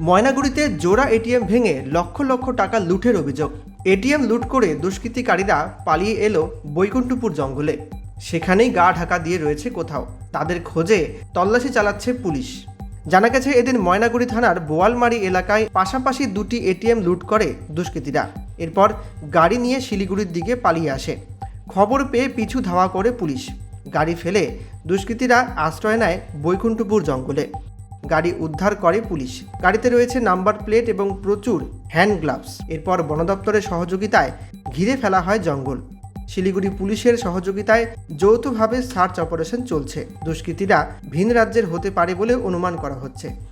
ময়নাগুড়িতে জোড়া এটিএম ভেঙে লক্ষ লক্ষ টাকা লুটের অভিযোগ। এটিএম লুট করে দুষ্কৃতিকারীরা পালিয়ে এলো বৈকুণ্ঠপুর জঙ্গলে। সেখানেই গা ঢাকা দিয়ে রয়েছে কোথাও। তাদের খোঁজে তল্লাশি চালাচ্ছে পুলিশ। জানা গেছে, এদিন ময়নাগুড়ি থানার বোয়ালমারি এলাকায় পাশাপাশি দুটি এটিএম লুট করে দুষ্কৃতীরা। এরপর গাড়ি নিয়ে শিলিগুড়ির দিকে পালিয়ে আসে। খবর পেয়ে পিছু ধাওয়া করে পুলিশ। গাড়ি ফেলে দুষ্কৃতীরা আশ্রয় নেয় বৈকুণ্ঠপুর জঙ্গলে। গাড়ি উদ্ধার করে পুলিশ। গাড়িতে রয়েছে নাম্বার প্লেট এবং প্রচুর হ্যান্ড গ্লাভস। এরপর বন দপ্তরের সহযোগিতায় ঘিরে ফেলা হয় জঙ্গল। শিলিগুড়ি পুলিশের সহযোগিতায় যৌথভাবে সার্চ অপারেশন চলছে। দুষ্কৃতীরা ভিন রাজ্যের হতে পারে বলে অনুমান করা হচ্ছে।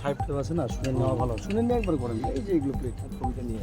সাহেব আছে না শুনে নেওয়া ভালো। শুনে নিয়ে একবার করেন। এই যে এগুলো প্লেট কবিতা নিয়ে